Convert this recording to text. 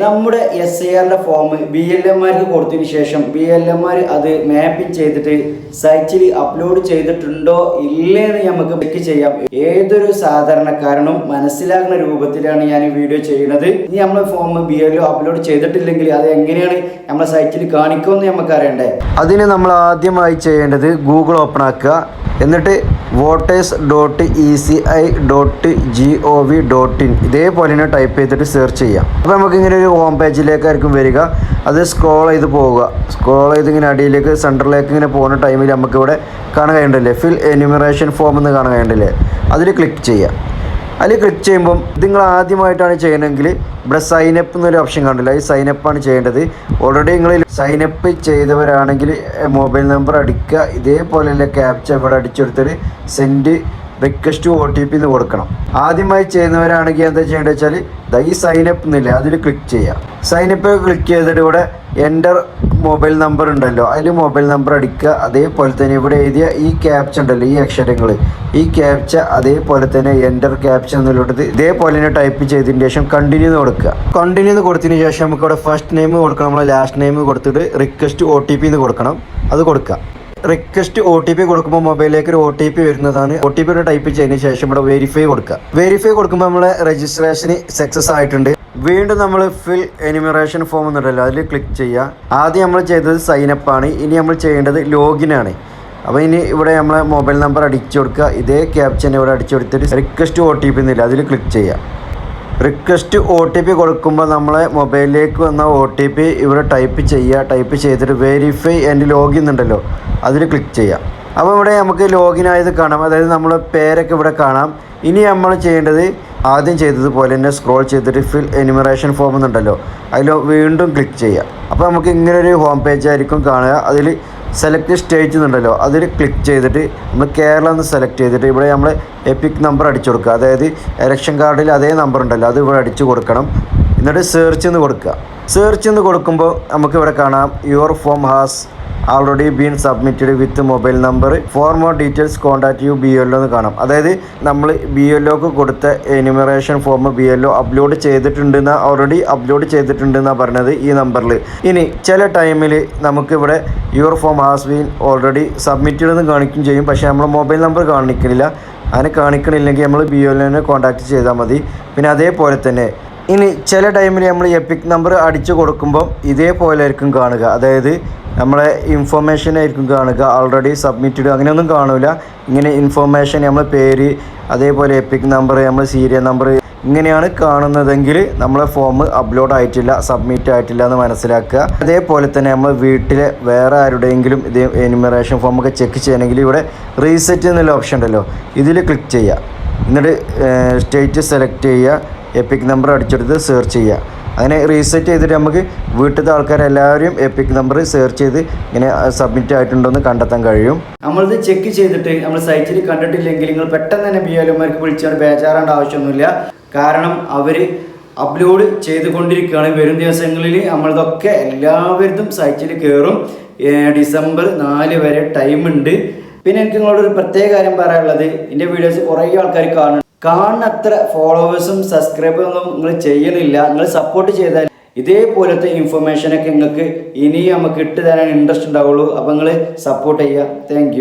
നമ്മുടെ S I ആറിന്റെ form B L എമാർക്ക് കൊടുത്തതിന് ശേഷം ബി എൽ എമാർ അത് മാപ്പിംഗ് ചെയ്തിട്ട് സൈറ്റിൽ അപ്ലോഡ് ചെയ്തിട്ടുണ്ടോ ഇല്ലേന്ന് നമുക്ക് ചെക്ക് ചെയ്യാം. ഏതൊരു സാധാരണക്കാരനും മനസ്സിലാകുന്ന രൂപത്തിലാണ് ഞാൻ ഈ വീഡിയോ ചെയ്യുന്നത്. ഇനി നമ്മൾ ഫോം ബി എൽ അപ്ലോഡ് ചെയ്തിട്ടില്ലെങ്കിൽ അത് എങ്ങനെയാണ് നമ്മളെ സൈറ്റിൽ കാണിക്കുമെന്ന് നമുക്ക് അറിയണ്ടേ? അതിന് നമ്മൾ ആദ്യമായി ചെയ്യേണ്ടത് ഗൂഗിൾ ഓപ്പൺ ആക്കുക. എന്നിട്ട് voters dot E C I dot G O V dot in ഇതേപോലെ തന്നെ ടൈപ്പ് ചെയ്തിട്ട് സെർച്ച് ചെയ്യാം. അപ്പോൾ നമുക്ക് ഇങ്ങനെ ഒരു ഹോം പേജിലേക്കായിരിക്കും വരിക. അത് സ്ക്രോൾ ചെയ്ത് പോവുക. സ്ക്രോൾ ചെയ്ത് ഇങ്ങനെ അടിയിലേക്ക് സെന്ററിലേക്ക് ഇങ്ങനെ പോകുന്ന ടൈമിൽ നമുക്കിവിടെ കാണാൻ കഴിയണ്ടല്ലേ ഫിൽ എന്യൂമറേഷൻ ഫോം എന്ന് കാണാൻ കഴിയണ്ടല്ലേ അതിൽ ക്ലിക്ക് ചെയ്യാം അതിൽ ക്ലിക്ക് ചെയ്യുമ്പം ഇത് നിങ്ങൾ ആദ്യമായിട്ടാണ് ചെയ്യണമെങ്കിൽ ഇവിടെ സൈനപ്പ് എന്നൊരു ഓപ്ഷൻ കാണില്ല ഈ സൈനപ്പാണ് ചെയ്യേണ്ടത്. ഓൾറെഡി നിങ്ങൾ സൈനപ്പ് ചെയ്തവരാണെങ്കിൽ മൊബൈൽ നമ്പർ അടിക്കുക. ഇതേപോലെയുള്ള ക്യാപ്ച ഇവിടെ അടിച്ചെടുത്തിട്ട് send request O T P എന്ന് കൊടുക്കണം. ആദ്യമായി ചെയ്യുന്നവരാണെങ്കിൽ എന്താ ചെയ്യേണ്ടത് വെച്ചാൽ ദാ ഈ സൈനപ്പ് എന്നില്ല അതിൽ ക്ലിക്ക് ചെയ്യാം. സൈനപ്പ് ക്ലിക്ക് ചെയ്തിട്ട് ഇവിടെ എന്റർ മൊബൈൽ നമ്പർ ഉണ്ടല്ലോ അതിൽ മൊബൈൽ നമ്പർ അടിക്കുക. അതേപോലെ തന്നെ ഇവിടെ എഴുതിയ ഈ ക്യാപ്ച ഉണ്ടല്ലോ ഈ അക്ഷരങ്ങൾ ഈ ക്യാപ്ച അതേപോലെ തന്നെ എന്റർ ക്യാപ്ച എന്നുള്ളത് ഇതേപോലെ തന്നെ ടൈപ്പ് ചെയ്തതിന് ശേഷം കണ്ടിന്യൂ എന്ന് കൊടുക്കുക. കണ്ടിന്യൂ എന്ന് കൊടുത്തതിന് ശേഷം നമുക്ക് ഇവിടെ ഫസ്റ്റ് നെയിം കൊടുക്കണം നമ്മളെ ലാസ്റ്റ് നെയിം കൊടുത്തിട്ട് റിക്വസ്റ്റ് ഒ ടി പി എന്ന് കൊടുക്കണം. അത് കൊടുക്കുക. റിക്വസ്റ്റ് ഒ ടി പി കൊടുക്കുമ്പോൾ മൊബൈലിലേക്ക് ഒരു ഒ ടി പി വരുന്നതാണ്. ഒ ടി പി ടൈപ്പ് ചെയ്തതിന് ശേഷം ഇവിടെ വെരിഫൈ കൊടുക്കുക. വെരിഫൈ കൊടുക്കുമ്പോൾ നമ്മളെ രജിസ്ട്രേഷൻ സക്സസ് ആയിട്ടുണ്ട്. വീണ്ടും നമ്മൾ ഫിൽ എനിമറേഷൻ ഫോം എന്നുണ്ടല്ലോ അതിൽ ക്ലിക്ക് ചെയ്യുക. ആദ്യം നമ്മൾ ചെയ്തത് സൈനപ്പ് ആണ്. ഇനി നമ്മൾ ചെയ്യേണ്ടത് ലോഗിൻ ആണ്. അപ്പോൾ ഇനി ഇവിടെ നമ്മളെ മൊബൈൽ നമ്പർ അടിച്ചു കൊടുക്കുക. ഇതേ ക്യാപ്ഷൻ ഇവിടെ അടിച്ചു കൊടുത്തിട്ട് റിക്വസ്റ്റ് ഒ ടി പി എന്നില്ല. അതിൽ ക്ലിക്ക് ചെയ്യുക. റിക്വസ്റ്റ് ഒ ടി പി കൊടുക്കുമ്പോൾ നമ്മളെ മൊബൈലിലേക്ക് വന്ന ഒ ടി പി ഇവിടെ ടൈപ്പ് ചെയ്യുക ടൈപ്പ് ചെയ്തിട്ട് വെരിഫൈ ആൻഡ് ലോഗിൻ ഉണ്ടല്ലോ അതിൽ ക്ലിക്ക് ചെയ്യാം. അപ്പോൾ ഇവിടെ നമുക്ക് ലോഗിൻ ആയത് കാണാം. അതായത് നമ്മളെ പേരൊക്കെ ഇവിടെ കാണാം. ഇനി നമ്മൾ ചെയ്യേണ്ടത് ആദ്യം ചെയ്തതുപോലെ തന്നെ സ്ക്രോൾ ചെയ്തിട്ട് ഫിൽ എനിമറേഷൻ ഫോം എന്നുണ്ടല്ലോ അതിൽ വീണ്ടും ക്ലിക്ക് ചെയ്യുക അപ്പോൾ നമുക്ക് ഇങ്ങനെ ഒരു ഹോം പേജ് ആയിരിക്കും കാണുക. അതിൽ സെലക്ട് സ്റ്റേറ്റ് എന്നുണ്ടല്ലോ അതിൽ ക്ലിക്ക് ചെയ്തിട്ട് നമ്മൾ കേരളം എന്ന് സെലക്ട് ചെയ്തിട്ട് ഇവിടെ നമ്മൾ എപ്പിക് നമ്പർ അടിച്ചു കൊടുക്കുക. അതായത് ഇലക്ഷൻ കാർഡിൽ അതേ നമ്പർ ഉണ്ടല്ലോ. അത് ഇവിടെ അടിച്ചു കൊടുക്കണം. എന്നിട്ട് സെർച്ച് എന്ന് കൊടുക്കുക. സെർച്ച് എന്ന് കൊടുക്കുമ്പോൾ നമുക്ക് ഇവിടെ കാണാം. Your form has already been submitted with mobile number for more details contact you B L എന്ന് കാണാം. അതായത് നമ്മൾ ബി എൽ ഒക്ക് കൊടുത്ത enumeration form B L O upload ചെയ്തിട്ടുണ്ടെന്ന് ഓൾറെഡി അപ്ലോഡ് ചെയ്തിട്ടുണ്ടെന്നാണ് പറഞ്ഞത് ഈ നമ്പറിൽ ഇനി ചില ടൈമിൽ നമുക്കിവിടെ your form has been already submitted എന്ന് കാണിക്കും ചെയ്യും. പക്ഷേ നമ്മൾ മൊബൈൽ നമ്പർ കാണിക്കുന്നില്ല അങ്ങനെ കാണിക്കണില്ലെങ്കിൽ നമ്മൾ ബി എൽ ഒനെ കോൺടാക്ട് ചെയ്താൽ മതി. പിന്നെ അതേപോലെ തന്നെ ഇനി ചില ടൈമിൽ നമ്മൾ എപ്പിക് നമ്പർ അടിച്ചു കൊടുക്കുമ്പോൾ ഇതേപോലെ ആയിരിക്കും കാണുക. അതായത് നമ്മളെ ഇൻഫർമേഷൻ ആയിരിക്കും കാണുക. ഓൾറെഡി സബ്മിറ്റഡ് അങ്ങനെയൊന്നും കാണില്ല ഇങ്ങനെ ഇൻഫർമേഷൻ നമ്മളെ പേര് അതേപോലെ എപ്പിക് നമ്പർ നമ്മൾ സീരിയൽ നമ്പർ ഇങ്ങനെയാണ് കാണുന്നതെങ്കിൽ നമ്മളെ ഫോം അപ്ലോഡ് ആയിട്ടില്ല സബ്മിറ്റ് ആയിട്ടില്ല എന്ന് മനസ്സിലാക്കുക. അതേപോലെ തന്നെ നമ്മൾ വീട്ടിലെ വേറെ ആരുടെയെങ്കിലും ഇതേ എനിമറേഷൻ ഫോം ഒക്കെ ചെക്ക് ചെയ്യണമെങ്കിൽ ഇവിടെ റീസെറ്റ് എന്നുള്ള ഓപ്ഷൻ ഉണ്ടല്ലോ. ഇതിൽ ക്ലിക്ക് ചെയ്യുക. എന്നിട്ട് സ്റ്റേറ്റ് സെലക്ട് ചെയ്യുക. എപ്പിക് നമ്പർ അടിച്ചെടുത്ത് സെർച്ച് ചെയ്യുക. അങ്ങനെ റീസെറ്റ് ചെയ്തിട്ട് നമുക്ക് വീട്ടിലത്തെ ആൾക്കാരെല്ലാവരും എപ്പിക് നമ്പർ സെർച്ച് ചെയ്ത് ഇങ്ങനെ സബ്മിറ്റ് ആയിട്ടുണ്ടോ എന്ന് കണ്ടെത്താൻ കഴിയും. നമ്മളിത് ചെക്ക് ചെയ്തിട്ട് നമ്മൾ സൈറ്റിൽ കണ്ടിട്ടില്ലെങ്കിൽ നിങ്ങൾ പെട്ടെന്ന് തന്നെ ബി എൽമാർക്ക് വിളിച്ചാൽ ബേജാറേണ്ട ആവശ്യമൊന്നുമില്ല. കാരണം അവർ അപ്ലോഡ് ചെയ്തുകൊണ്ടിരിക്കുകയാണ്. വരും ദിവസങ്ങളിൽ നമ്മളിതൊക്കെ എല്ലാവരും സൈറ്റിൽ കയറും ഡിസംബർ നാല് വരെ ടൈമുണ്ട് പിന്നെ എനിക്ക് നിങ്ങളോട് ഒരു പ്രത്യേക കാര്യം പറയാനുള്ളത്. എന്റെ വീഡിയോസ് കുറേ ആൾക്കാർ കാണും കാണുന്നത്ര ഫോളോവേഴ്സും സബ്സ്ക്രൈബേഴ്സും ഒന്നും നിങ്ങൾ ചെയ്യണില്ല. നിങ്ങൾ സപ്പോർട്ട് ചെയ്താൽ ഇതേപോലത്തെ ഇൻഫർമേഷനൊക്കെ നിങ്ങൾക്ക് ഇനിയും നമുക്ക് ഇട്ട് തരാൻ ഇൻട്രസ്റ്റ് ഉണ്ടാവുള്ളൂ. അപ്പോൾ നിങ്ങൾ സപ്പോർട്ട് ചെയ്യുക. താങ്ക്